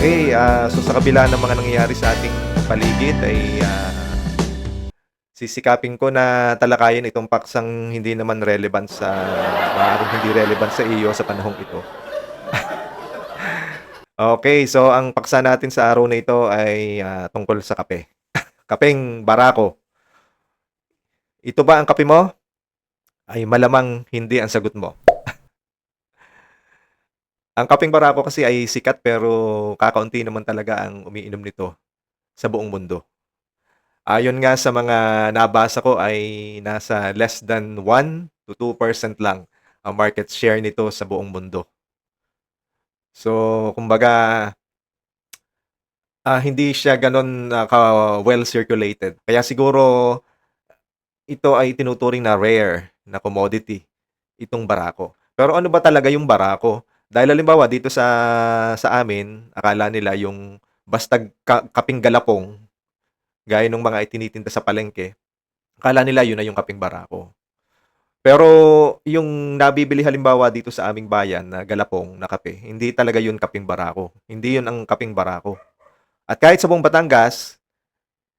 Okay, ah, so sa kabila ng mga nangyayari sa ating paligid ay ah, sisikapin ko na talakayin itong paksang hindi naman relevant sa maaaring hindi relevant sa iyo sa panahong ito. Okay, so ang paksa natin sa araw na ito ay ah, tungkol sa kape. Kapeng barako. Ito ba ang kape mo? Ay malamang hindi ang sagot mo. Ang kapeng barako kasi ay sikat pero kakaunti naman talaga ang umiinom nito sa buong mundo. Ayon nga sa mga nabasa ko ay nasa less than 1 to 2% lang ang market share nito sa buong mundo. So, kumbaga, ah, hindi siya ganon ah, ka well circulated. Kaya siguro ito ay tinuturing na rare na commodity itong barako. Pero ano ba talaga yung barako? Dahil halimbawa dito sa sa amin, akala nila yung basta ka, kaping galapong gaya ng mga itinitinda sa palengke, akala nila yun na yung kaping barako. Pero yung nabibili halimbawa dito sa aming bayan na galapong na kape, hindi talaga yun kaping barako. Hindi yun ang kaping barako. At kahit sa buong Batangas,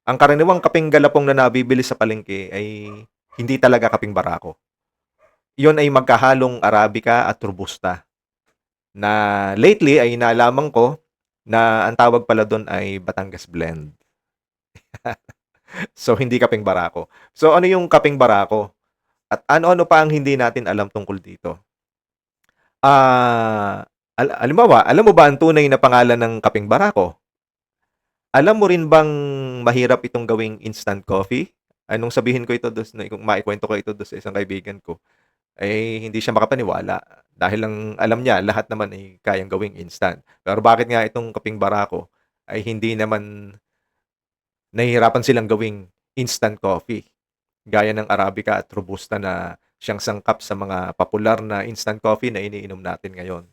ang karaniwang kaping galapong na nabibili sa palengke ay hindi talaga kaping barako. Yun ay magkahalong Arabica at Robusta na lately ay nalaman ko na ang tawag pala doon ay Batangas Blend. so, hindi kaping barako. So, ano yung kaping barako? At ano-ano pa ang hindi natin alam tungkol dito? Ah, al- halimbawa, alam mo ba ang tunay na pangalan ng kaping barako? Alam mo rin bang mahirap itong gawing instant coffee? Anong sabihin ko ito dos na kung maikwento ko ito dos sa isang kaibigan ko? Eh hindi siya makapaniwala dahil lang alam niya lahat naman ay kayang gawing instant. Pero bakit nga itong kaping barako ay hindi naman nahihirapan silang gawing instant coffee gaya ng Arabica at Robusta na siyang sangkap sa mga popular na instant coffee na iniinom natin ngayon.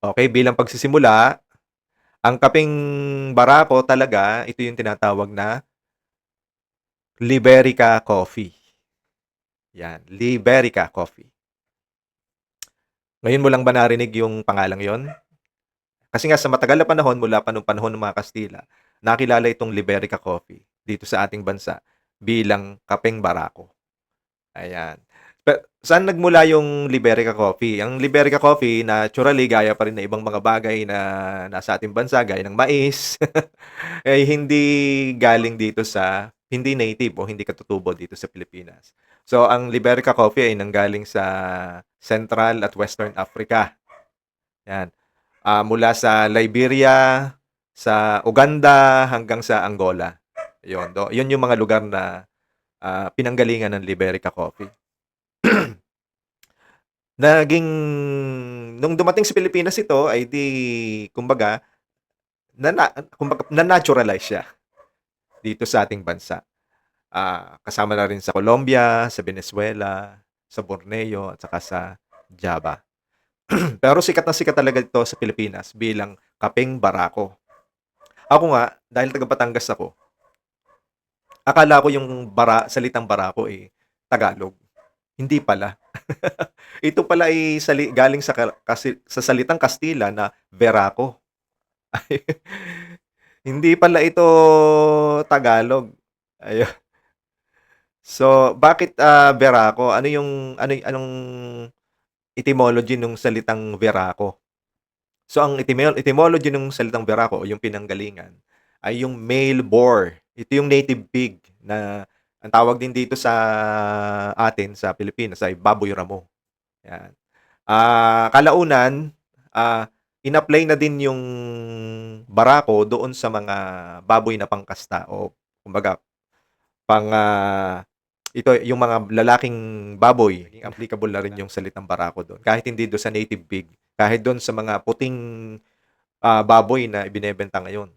Okay, bilang pagsisimula, ang kaping barako talaga, ito yung tinatawag na Liberica coffee. Yan, Liberica coffee. Ngayon mo lang ba narinig yung pangalang yon? Kasi nga sa matagal na panahon, mula pa nung panahon ng mga Kastila, nakilala itong Liberica coffee dito sa ating bansa bilang kapeng barako. Ayan. Pe- saan nagmula yung Liberica coffee? Ang Liberica coffee, naturally, gaya pa rin na ibang mga bagay na nasa ating bansa, gaya ng mais, ay hindi galing dito sa, hindi native o hindi katutubo dito sa Pilipinas. So, ang Liberica coffee ay nanggaling sa Central at Western Africa. Yan. Ah, mula sa Liberia, sa Uganda, hanggang sa Angola. Yun, do, yun yung mga lugar na ah, pinanggalingan ng Liberica coffee. Naging, nung dumating sa Pilipinas ito, ay di, kumbaga, na, kumbaga, na-naturalize siya dito sa ating bansa. Ah, kasama na rin sa Colombia, sa Venezuela, sa Borneo, at saka sa Java. Pero sikat na sikat talaga ito sa Pilipinas bilang kapeng barako. Ako nga, dahil taga Batangas ako, akala ko yung bara, salitang barako eh, Tagalog. Hindi pala. ito pala ay sali, galing sa, ka- kasi, sa salitang Kastila na verako. Hindi pala ito Tagalog. Ayun. So, bakit ah, verako? Ano yung ano anong etymology ng salitang verako? So, ang etymol- etymology ng salitang verako o yung pinanggalingan ay yung male boar. Ito yung native pig na ang tawag din dito sa atin sa Pilipinas ay baboy ramo. Yan. Ah, kalaunan, ah, in-apply na din yung barako doon sa mga baboy na pangkasta o kumbaga pang ah, ito yung mga lalaking baboy, naging applicable na rin yung salitang barako doon. Kahit hindi doon sa native pig, kahit doon sa mga puting ah, baboy na ibinebenta ngayon.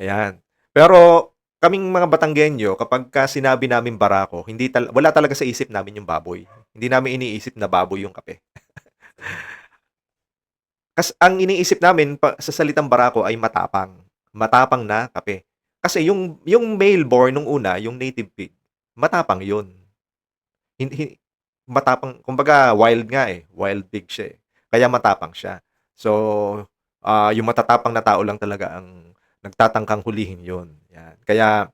Ayan. Pero kaming mga Batanggenyo, kapag ka sinabi namin barako, hindi tal- wala talaga sa isip namin yung baboy. Hindi namin iniisip na baboy yung kape. Kasi ang iniisip namin pa, sa salitang barako ay matapang. Matapang na kape. Kasi yung yung male born nung una, yung native pig, matapang 'yun. Hindi matapang, kumbaga wild nga eh, wild pig siya eh. Kaya matapang siya. So, Ah, yung matatapang na tao lang talaga ang nagtatangkang hulihin yun, yan. Kaya,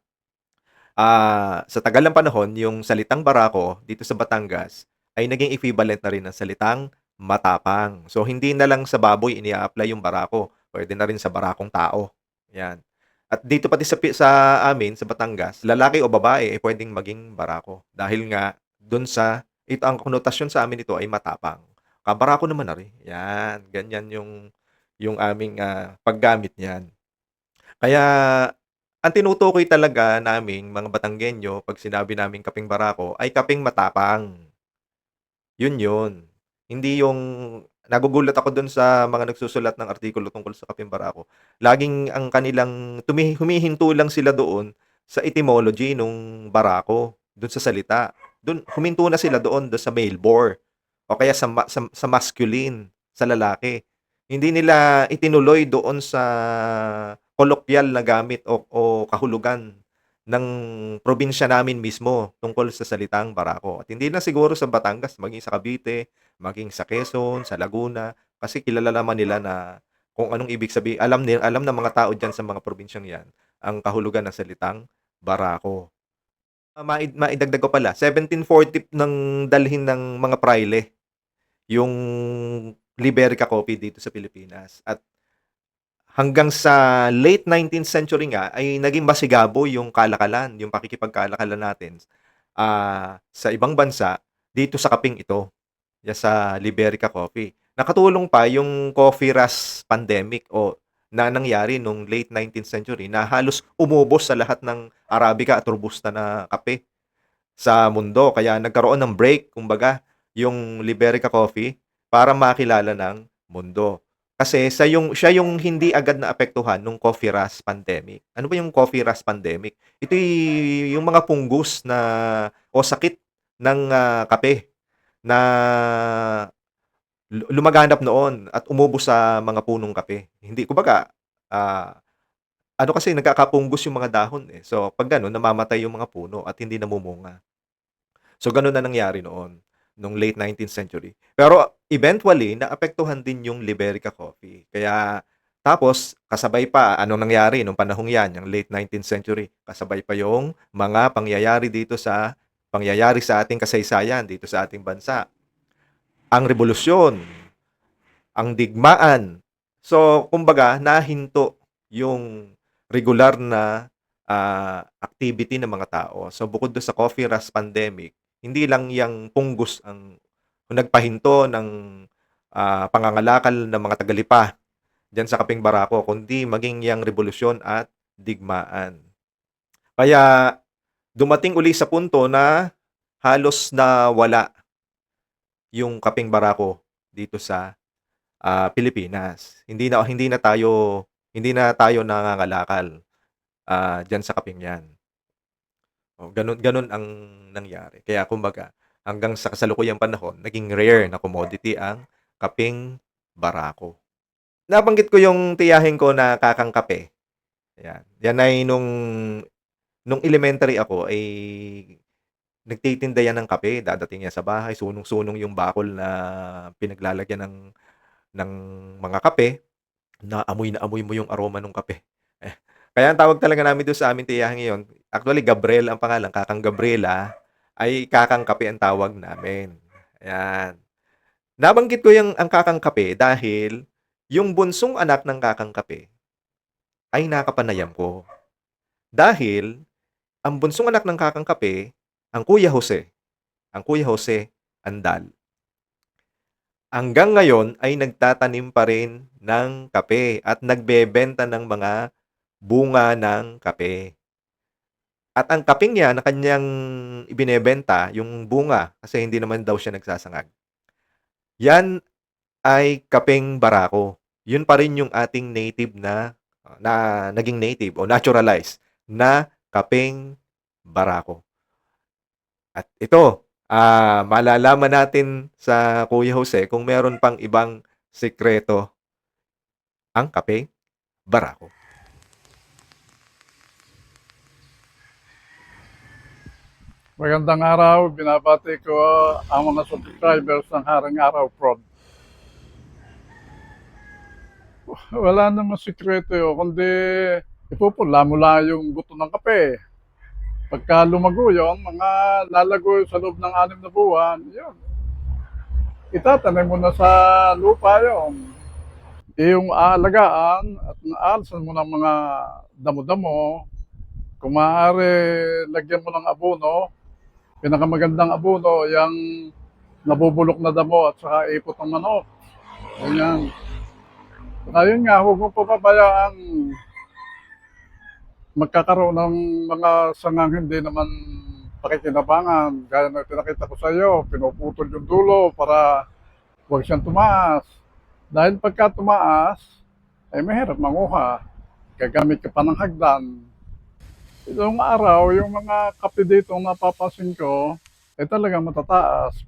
ah, sa tagal ng panahon yung salitang barako dito sa Batangas ay naging equivalent na rin ng salitang matapang. So, hindi na lang sa baboy ini-a-apply yung barako, puwede na rin sa barakong tao, yan. At dito pati sa sa amin sa Batangas, lalaki o babae, eh, puwedeng maging barako dahil nga dun sa ito ang konotasyon sa amin nito ay matapang. Kabarako naman na rin, yan, ganyan yung yung aming, ah, paggamit niyan. Kaya ang tinutukoy talaga naming mga Batanggenyo 'pag sinabi naming kaping barako ay kaping matapang. Yun yun. Hindi yung nagugulat ako dun sa mga nagsusulat ng artikulo tungkol sa kaping barako. Laging ang kanilang tumi humihinto lang sila doon sa etymology nung barako, dun sa salita. Dun huminto na sila doon dun sa male bore o kaya sa sa sa masculine, sa lalaki. Hindi nila itinuloy doon sa kolokyal na gamit o o kahulugan ng probinsya namin mismo tungkol sa salitang barako. At hindi lang siguro sa Batangas, maging sa Cavite, maging sa Quezon, sa Laguna, kasi kilala naman nila na kung anong ibig sabi alam ni alam ng mga tao diyan sa mga probinsyang 'yan, ang kahulugan ng salitang barako. Ah, mai maidagdag ko pala, 1740 nang dalhin ng mga prayle yung Liberica coffee dito sa Pilipinas at hanggang sa late 19th century nga ay naging masigabo yung kalakalan, yung pakikipagkalakalan natin, ah, sa ibang bansa dito sa kaping ito, ya sa Liberica coffee. Nakatulong pa yung coffee rush pandemic o na nangyari nung late 19th century na halos umubos sa lahat ng Arabica at Robusta na kape sa mundo. Kaya nagkaroon ng break kumbaga yung Liberica coffee para makilala ng mundo. Kasi sa yung siya yung hindi agad naapektuhan nung coffee rush pandemic. Ano ba yung coffee rush pandemic? Ito'y yung mga fungus na o sakit ng, ah, kape na lu lumaganap noon at umubos sa mga punong kape. Hindi kumbaga, ah, ano kasi nagkakapunggos yung mga dahon, eh. So, 'pag gano'n namamatay yung mga puno at hindi namumunga. So, gano'n na nangyari noon, nung late 19th century. Pero eventually naapektuhan din yung Liberica coffee. Kaya tapos kasabay pa anong nangyari nung panahong 'yan, yung late 19th century, kasabay pa yung mga pangyayari dito sa pangyayari sa ating kasaysayan dito sa ating bansa. Ang rebolusyon, ang digmaan. So, kumbaga nahinto yung regular na, ah, activity ng mga tao. So, bukod dun sa coffee rush pandemic, hindi lang yang punggus ang nagpahinto ng, ah, pangangalakal ng mga tagalipa diyan sa kaping barako, kundi maging yang rebolusyon at digmaan. Kaya dumating uli sa punto na halos nawala yung kaping barako dito sa, ah, Pilipinas. Hindi na hindi na tayo hindi na tayo nangangalakal, ah, diyan sa kaping 'yan. Oh, gano'n gano'n ang nangyari. Kaya kumbaga hanggang sa kasalukuyang panahon naging rare na commodity ang kaping barako. Nabanggit ko yung tiyahin ko na kakang kape, 'yan. 'Yan ay nung nung elementary ako ay nagtitinda yan ng kape, dadating yan sa bahay, sunong-sunong yung bakol na pinaglalagyan ng ng mga kape, na amoy na amoy mo yung aroma nung kape. Eh, kaya ang tawag talaga namin dun sa aming tiyahing iyon, actually Gabriel ang pangalan, Kakang Gabriela, ay Kakang Kape ang tawag namin, ayan. Nabanggit ko yung ang Kakang Kape dahil yung bunsong anak ng Kakang Kape ay nakapanayam ko. Dahil ang bunsong anak ng Kakang Kape, ang Kuya Jose, ang Kuya Jose Andal. Hanggang ngayon ay nagtatanim pa rin ng kape at nagbebenta ng mga bunga ng kape. At ang kapeng niya na kanyang ibinebenta, yung bunga, kasi hindi naman daw siya nagsasangag. Yan ay kapeng barako. Yun pa rin yung ating native na na naging native o naturalized na kapeng barako. At ito, ah, malalaman natin sa Kuya Jose kung meron pang ibang sikreto ang kapeng barako. Magandang araw, binabati ko ang mga subscribers ng Harang Araw Prod. wala namang sikreto yun, kundi ipupula mo lang yung buto ng kape. Pagka lumago yun, mga lalago sa loob ng anim na buwan, yun. Itatanim mo na sa lupa yun. Yung aalagaan at naalasan mo ng mga damo-damo, kung maaari, lagyan mo ng abono. Pinakamagandang abono, yung nabubulok na damo at saka ipot ng manok. Ganyan. Ayun nga, huwag mo papabayaan magkakaroon ng mga sangang hindi naman pakikinabangan. Gaya na pinakita ko sa iyo, pinuputol yung dulo para huwag siyang tumaas. Dahil pagka tumaas, ay mahirap manguha. Gagamit ka pa ng hagdan. Itong araw, yung mga kape dito napapansin ko, ay talagang matataas.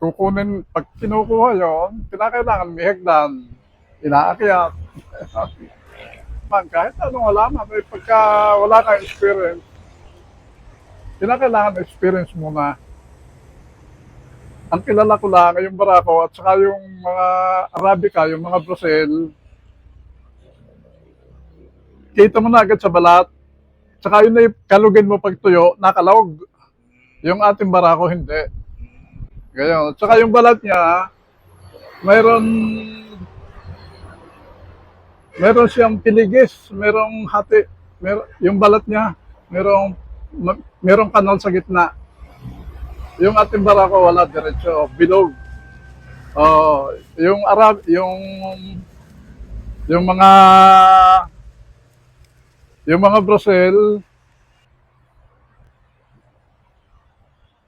Kukunin, pag kinukuha yon, kinakailangan may hagdan. Inaakyat. man, kahit anong halaman, eh, pagka wala kang experience, kinakailangan experience muna. Ang kilala ko lang yung Barako at saka yung mga Arabica, yung mga Brazil, kita mo na agad sa balat. Tsaka yun na kalugin mo pag tuyo, nakalawag. Yung ating Barako, hindi. Ganyan. Tsaka yung balat niya, mayroon meron siyang piligis, merong hati, mer yung balat niya, merong merong kanal sa gitna. Yung ating barako wala diretso, bilog. Oh, yung Arab, yung yung mga yung mga Brazil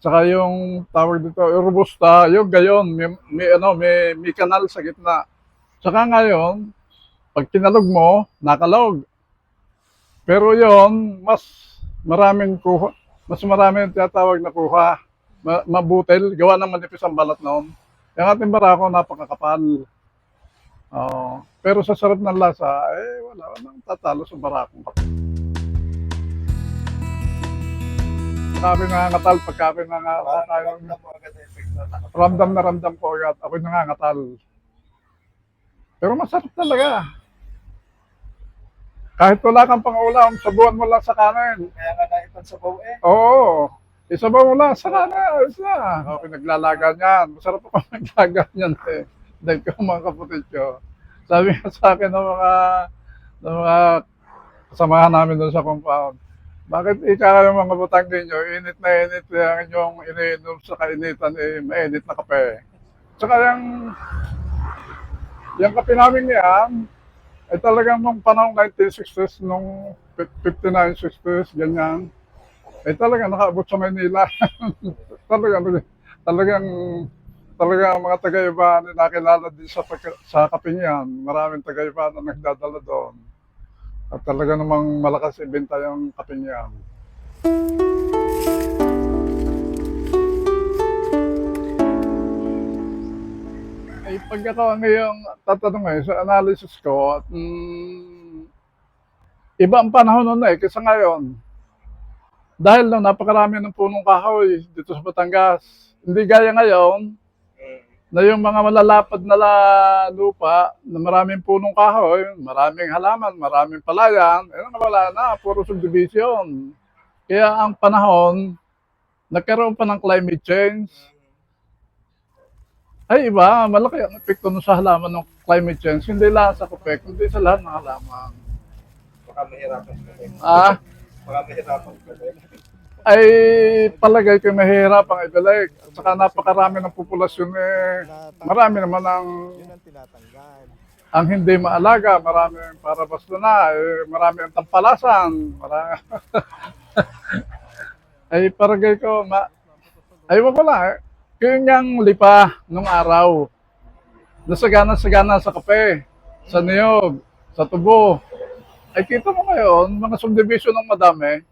Saka yung tawag dito, robusta, yung gayon, may, may, ano, may, may kanal sa gitna. Saka ngayon, pag kinalog mo, nakalog. Pero yon mas maraming kuha, mas maraming tinatawag na kuha. Ma- mabutil, gawa ng manipis ang balat noon. Yung ating barako, napakakapal. Oo. pero sa sarap ng lasa, eh, wala nang tatalo sa barakong kape. Sabi nangangatal pagka ako'y nangangatal. Ramdam na ramdam ko agad. Ako'y nangangatal. Pero masarap talaga. Kahit wala kang pangulam, sabuan mo lang sa kanin. Kaya nga naipan sa baw eh. Oo. Isabaw mo lang sa kanin. Ayos na. Okay, naglalaga niyan. Masarap ako naglaga niyan eh. Dahil ko mga kapatid ko. Sabi nga sa akin ng mga, ng mga kasamahan namin doon sa compound, bakit ikaw yung mga butang ninyo, init na init ang inyong iniinom sa kainitan, eh, mainit na kape. Tsaka yung, yung kape namin yan, ay talagang nung panahon 1960s, nung 59, 60s, ganyan, ay talagang nakaabot sa Maynila. talagang, talagang, talagang mga taga-iba na nakilala din sa, sa kape niyan. Maraming taga-iba na nagdadala doon. At talaga namang malakas ibenta yung kape niyan. Ay, pag ako ngayong tatanong eh, sa analysis ko, mm, iba ang panahon noon eh, kaysa ngayon. Dahil no, napakarami ng punong kahoy dito sa Batangas. Hindi gaya ngayon, na yung mga malalapad na lupa, na maraming punong kahoy, maraming halaman, maraming palayan, eh wala na, puro subdivision. Kaya ang panahon, nagkaroon pa ng climate change, ay iba, malaki ang epekto nun sa halaman ng climate change. Hindi lang sa kupek, hindi sa lahat ng halaman. Baka mahirapan ka rin. Ah, Baka mahirapan ka rin. ay palagay ko mahirap ang ibalik. At saka napakarami ng populasyon eh. Marami naman ang, Yun ang tinatanggal. ang hindi maalaga. Marami ang para basta na. Eh, marami ang tampalasan. Marami. ay palagay ko, ma, ay wag wala eh. Yun yung lipa nung araw. Nasagana-sagana sa kape, sa niyog, sa tubo. Ay kita mo ngayon, mga subdivision ng madami.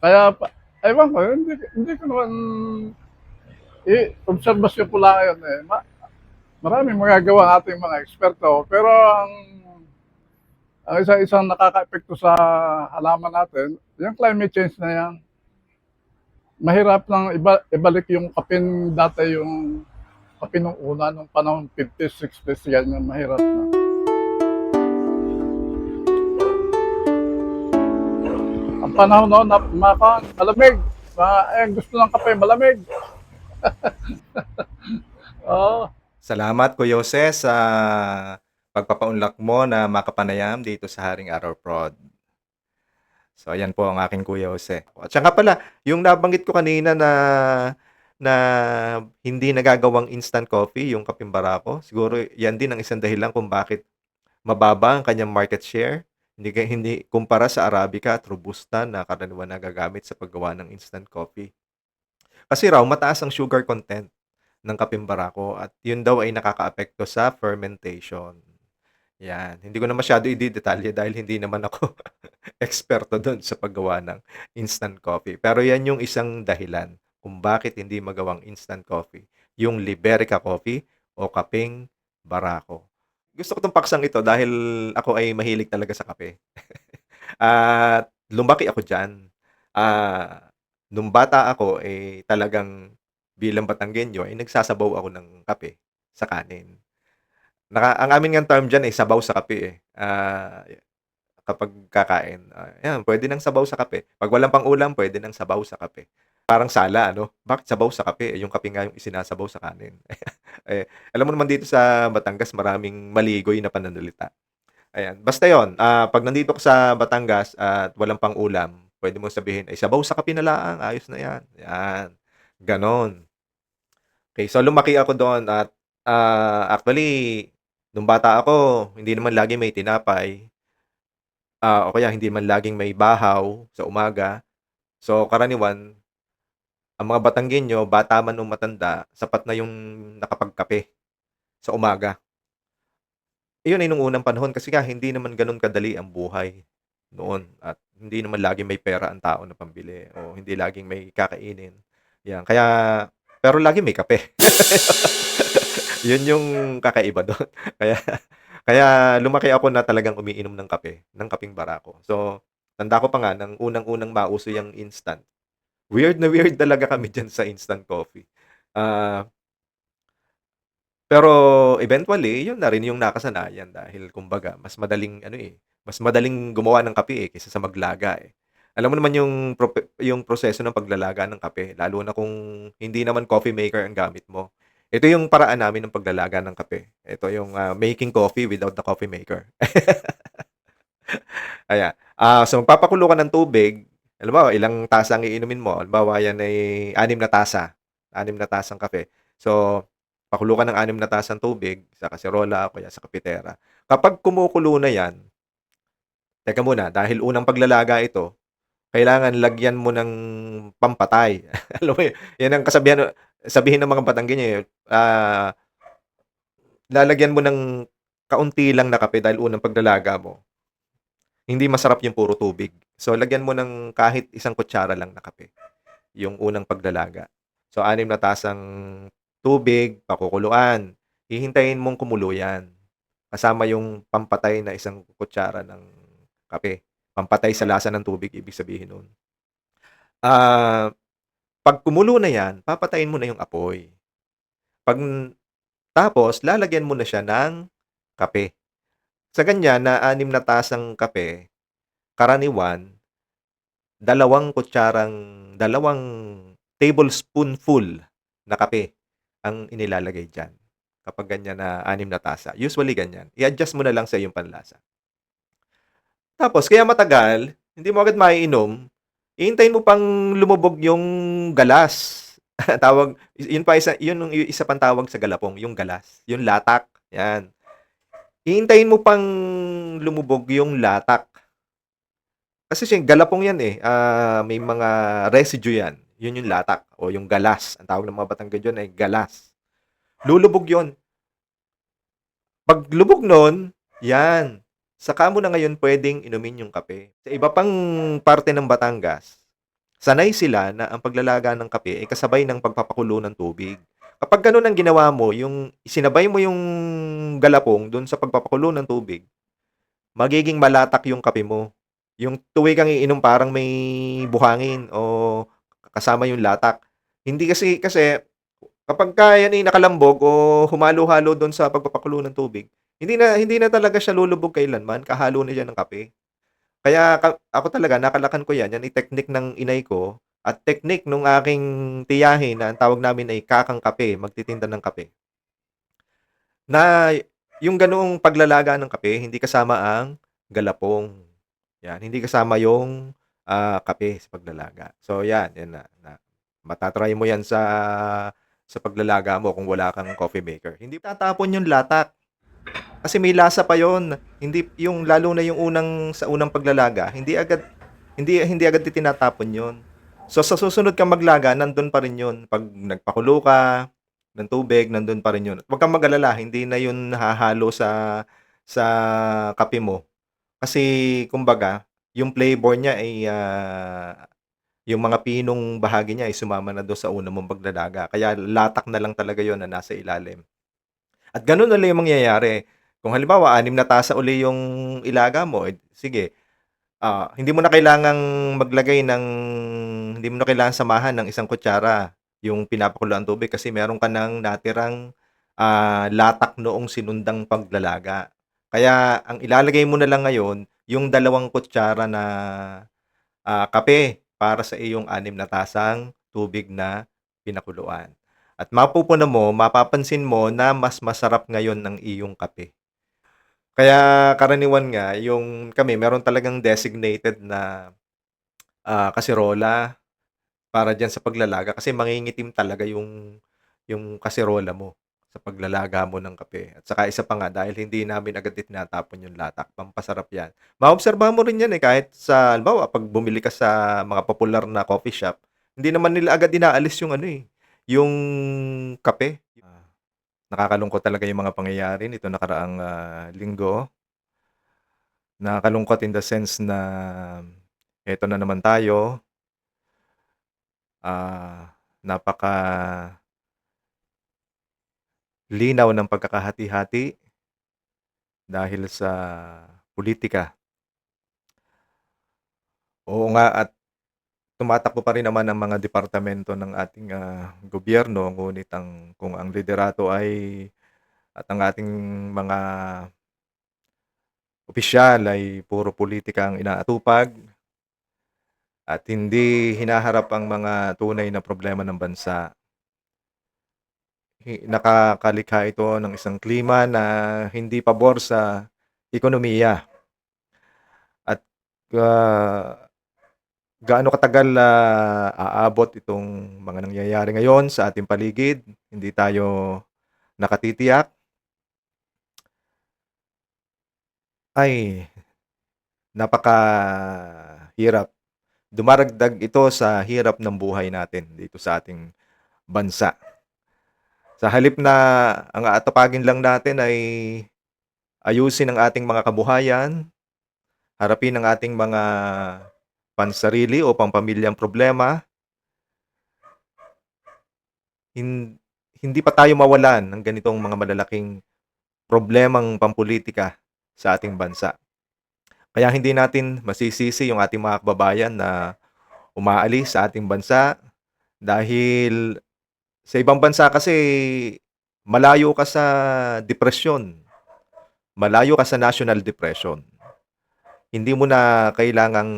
Kaya, ewan ko, hindi, hindi ko naman, eh, obserbasyon ko lang yun eh. Ma, maraming magagawa ang ating mga eksperto. Pero ang, ang isa-isang nakaka-epekto sa halaman natin, yung climate change na yan, mahirap lang iba, ibalik yung kapin dati yung kapin nung una nung panahon 50s, 60s yan yung mahirap na. Ang panahon noon, makan, malamig. Ma, eh, gusto ng kape, malamig. oh. Salamat Kuya Jose sa pagpapaunlak mo na makapanayam dito sa Haring Araw Prod. So ayan po ang aking Kuya Jose. At saka pala, yung nabanggit ko kanina na na hindi nagagawang instant coffee yung kaping barako, siguro yan din ang isang dahilan kung bakit mababa ang kanyang market share. Hindi, hindi kumpara sa Arabica at Robusta na karaniwan nagagamit sa paggawa ng instant coffee. Kasi raw, mataas ang sugar content ng kaping barako at yun daw ay nakakaapekto sa fermentation. Yan. Hindi ko na masyado i-detalye dahil hindi naman ako eksperto doon sa paggawa ng instant coffee. Pero yan yung isang dahilan kung bakit hindi magawang instant coffee. Yung Liberica coffee o kaping barako. Gusto ko itong paksang ito dahil ako ay mahilig talaga sa kape. At lumaki ako dyan. Ah, nung bata ako, eh talagang bilang Batanggenyo, ay nagsasabaw ako ng kape sa kanin. Naka, ang amin nga term dyan ay sabaw sa kape eh. Ah, kapag kakain. Ah, yan, pwede nang sabaw sa kape. Pag walang pang ulam, pwede nang sabaw sa kape. Parang sala, ano? Bakit sabaw sa kape? Eh, yung kape nga yung isinasabaw sa kanin. eh, alam mo naman dito sa Batangas, maraming maligoy na pananalita. Ayan. Basta yon ah, pag nandito ka sa Batangas at walang pang ulam, pwede mo sabihin, ay sabaw sa kape na lang, ayos na yan. Yan. Ganon. Okay, so lumaki ako doon at ah, actually, nung bata ako, hindi naman lagi may tinapay. Ah, o kaya hindi man laging may bahaw sa umaga. So, karaniwan, ang mga Batanggenyo, bata man o matanda, sapat na yung nakapagkape sa umaga. Iyon ay nung unang panahon kasi nga hindi naman ganun kadali ang buhay noon at hindi naman lagi may pera ang tao na pambili o hindi laging may kakainin. Yan. Kaya pero lagi may kape. Yun yung kakaiba doon. Kaya kaya lumaki ako na talagang umiinom ng kape, ng kaping barako. So, tanda ko pa nga nang unang-unang mauso yung instant. Weird na weird talaga kami diyan sa instant coffee. Ah, pero eventually, yun na rin yung nakasanayan dahil kumbaga mas madaling ano eh, mas madaling gumawa ng kape eh kaysa sa maglaga eh. Alam mo naman yung prope- yung proseso ng paglalaga ng kape, lalo na kung hindi naman coffee maker ang gamit mo. Ito yung paraan namin ng paglalaga ng kape. Ito yung ah, making coffee without the coffee maker. Ayan. Ah, so magpapakulo ka ng tubig. Alam mo, ilang tasa ang iinumin mo? Halimbawa, yan ay anim na tasa. Anim na tasang kape. So, pakulo ka ng anim na tasang tubig sa kaserola o kaya sa kapitera. Kapag kumukulo na yan, teka muna, dahil unang paglalaga ito, kailangan lagyan mo ng pampatay. Alam mo, yan ang kasabihan, sabihin ng mga Batanggenyo, ah, lalagyan mo ng kaunti lang na kape dahil unang paglalaga mo. Hindi masarap yung puro tubig. So, lagyan mo ng kahit isang kutsara lang na kape. Yung unang paglalaga. So, anim na tasang tubig, pakukuluan. Hihintayin mong kumulo yan. Kasama yung pampatay na isang kutsara ng kape. Pampatay sa lasa ng tubig, ibig sabihin nun. Ah, pag kumulo na yan, papatayin mo na yung apoy. Pag tapos, lalagyan mo na siya ng kape. Sa ganyan na anim na tasang kape, karaniwan, dalawang kutsarang, dalawang tablespoonful na kape ang inilalagay dyan. Kapag ganyan na anim na tasa. Usually ganyan. I-adjust mo na lang sa iyong panlasa. Tapos, kaya matagal, hindi mo agad maiinom, ihintayin mo pang lumubog yung galas. tawag, yun pa isa, yun yung isa pang tawag sa galapong, yung galas, yung latak. Yan. Hihintayin mo pang lumubog yung latak. Kasi siya, galapong yan eh. Ah, may mga residue yan. Yun yung latak o yung galas. Ang tawag ng mga Batangan dyan ay galas. Lulubog yon. Pag lubog nun, yan. Saka mo na ngayon pwedeng inumin yung kape. Sa iba pang parte ng Batangas, sanay sila na ang paglalaga ng kape ay kasabay ng pagpapakulo ng tubig. Kapag ganun ang ginawa mo, yung sinabay mo yung galapong dun sa pagpapakulo ng tubig, magiging malatak yung kape mo. Yung tuwi kang iinom parang may buhangin o kasama yung latak. Hindi kasi kasi kapag kaya ni nakalambog o humalo-halo doon sa pagpapakulo ng tubig, hindi na hindi na talaga siya lulubog kailanman, kahalo na siya ng kape. Kaya ka ako talaga nakalakan ko 'yan, 'yan ay technique ng inay ko at technique nung aking tiyahin na ang tawag namin ay kakang kape, magtitinda ng kape. Na yung ganoong paglalaga ng kape hindi kasama ang galapong. 'Yan, hindi kasama yung, ah, kape sa paglalaga. So 'yan, 'yan na na mata-try mo 'yan sa sa paglalaga mo kung wala kang coffee maker. Hindi tatapon yung latak. Kasi may lasa pa yon. Hindi yung lalo na yung unang sa unang paglalaga, hindi agad hindi hindi agad tinatapon yon. So sa susunod kang maglaga, nandun pa rin yun. Pag nagpakulo ka ng tubig, nandun pa rin yun. Huwag kang mag-alala, hindi na yun nahahalo sa sa kape mo. Kasi kumbaga, yung flavor niya ay ah, yung mga pinong bahagi niya ay sumama na doon sa una mong paglalaga. Kaya latak na lang talaga yon na nasa ilalim. At ganun ulit yung mangyayari. Kung halimbawa, anim na tasa uli yung ilaga mo, eh, sige, ah, hindi mo na kailangang maglagay ng, hindi mo na kailangan samahan ng isang kutsara yung pinapakuluan tubig kasi meron ka ng natirang ah, latak noong sinundang paglalaga. Kaya ang ilalagay mo na lang ngayon, yung dalawang kutsara na ah, kape para sa iyong anim na tasang tubig na pinakuluan. At mapupuno mo, mapapansin mo na mas masarap ngayon ang iyong kape. Kaya karaniwan nga, yung kami, meron talagang designated na ah, kasirola para dyan sa paglalaga kasi mangingitim talaga yung yung kasirola mo sa paglalaga mo ng kape. At saka isa pa nga, dahil hindi namin agad tinatapon yung latak, pampasarap yan. Maobserbahan mo rin yan eh, kahit sa, halimbawa, pag bumili ka sa mga popular na coffee shop, hindi naman nila agad inaalis yung ano eh, yung kape. Nakakalungkot talaga yung mga pangyayari nito nakaraang ah, linggo. Nakakalungkot in the sense na eto na naman tayo. Ah, napaka linaw ng pagkakahati-hati dahil sa politika. Oo nga at tumatakbo pa rin naman ang mga departamento ng ating ah, gobyerno ngunit ang kung ang liderato ay at ang ating mga opisyal ay puro politika ang inaatupag at hindi hinaharap ang mga tunay na problema ng bansa. Hi- Nakakalikha ito ng isang klima na hindi pabor sa ekonomiya. At ah, gaano katagal ah, aabot itong mga nangyayari ngayon sa ating paligid, hindi tayo nakatitiyak. Ay, napakahirap. Dumaragdag ito sa hirap ng buhay natin dito sa ating bansa. Sa halip na ang aatupagin lang natin ay ayusin ang ating mga kabuhayan, harapin ang ating mga pansarili o pampamilyang problema, hin- hindi pa tayo mawalan ng ganitong mga malalaking problemang pampolitika sa ating bansa. Kaya hindi natin masisisi yung ating mga kababayan na umaalis sa ating bansa dahil sa ibang bansa kasi malayo ka sa depresyon. Malayo ka sa national depression. Hindi mo na kailangang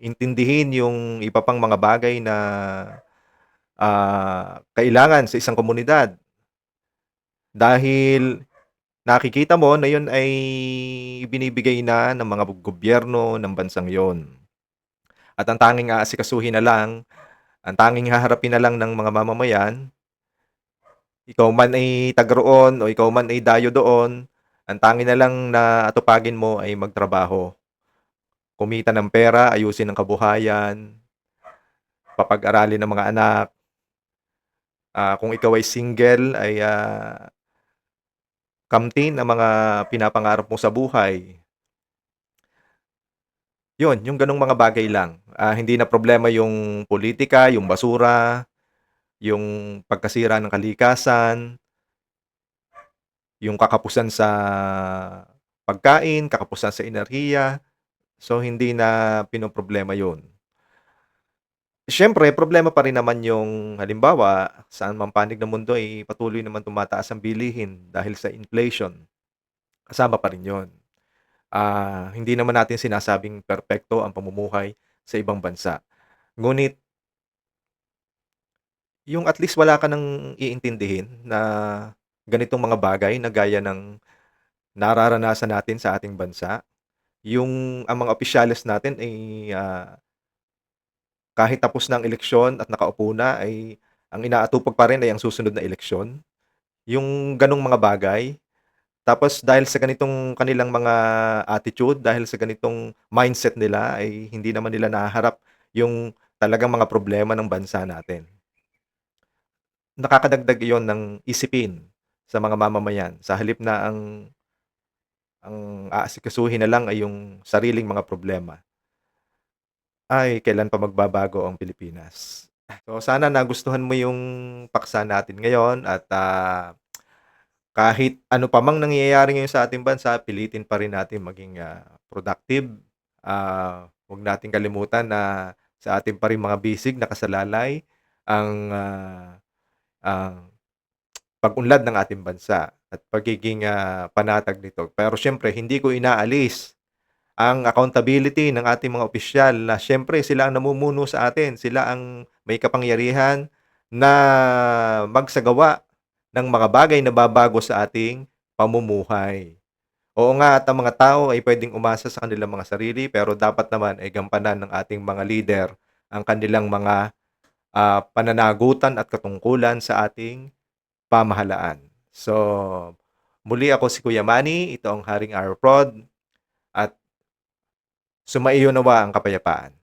intindihin yung iba pang mga bagay na ah, kailangan sa isang komunidad. Dahil nakikita mo na yun ay binibigay na ng mga gobyerno ng bansang yon. At ang tanging aasikasuhin na lang, ang tanging haharapin na lang ng mga mamamayan, ikaw man ay taga-roon o ikaw man ay dayo doon, ang tanging na lang na atupagin mo ay magtrabaho. Kumita ng pera, ayusin ang kabuhayan, papag-aralin ng mga anak. Ah, kung ikaw ay single, ay ah, kamtin ang mga pinapangarap mo sa buhay. Yun, yung ganong mga bagay lang. Ah, hindi na problema yung politika, yung basura, yung pagkasira ng kalikasan, yung kakapusan sa pagkain, kakapusan sa enerhiya. So, hindi na pinoproblema yun. Siyempre, problema pa rin naman yung halimbawa, saan man panig ng mundo ay patuloy naman tumataas ang bilihin dahil sa inflation. Kasama pa rin yun. Ah, hindi naman natin sinasabing perpekto ang pamumuhay sa ibang bansa. Ngunit yung at least wala ka ng iintindihin na ganitong mga bagay na gaya ng nararanasan natin sa ating bansa. Yung ang mga opisyales natin ay ah, kahit tapos na ang eleksyon at nakaupo na ay ang inaatupag pa rin ay ang susunod na eleksyon. Yung ganong mga bagay. Tapos dahil sa ganitong kanilang mga attitude, dahil sa ganitong mindset nila ay hindi naman nila nahaharap yung talagang mga problema ng bansa natin. Nakakadagdag iyon ng isipin sa mga mamamayan sa halip na ang ang aasikasuhin na lang ay yung sariling mga problema. Ay, kailan pa magbabago ang Pilipinas? So sana nagustuhan mo yung paksa natin ngayon at ah, kahit ano pa mang nangyayari ngayon sa ating bansa, pilitin pa rin natin maging ah, productive. Ah, huwag nating kalimutan na sa ating pa rin mga bisig nakasalalay ang ah, ang pag-unlad ng ating bansa at pagiging ah, panatag nito. Pero syempre, hindi ko inaalis ang accountability ng ating mga opisyal na syempre sila ang namumuno sa atin. Sila ang may kapangyarihan na magsagawa ng mga bagay na babago sa ating pamumuhay. Oo nga at ang mga tao ay pwedeng umasa sa kanilang mga sarili pero dapat naman ay gampanan ng ating mga leader ang kanilang mga ah, pananagutan at katungkulan sa ating pamahalaan. So, muli ako si Kuya Manny, ito ang Haring Araw Prod at sumaiyo nawa ang kapayapaan.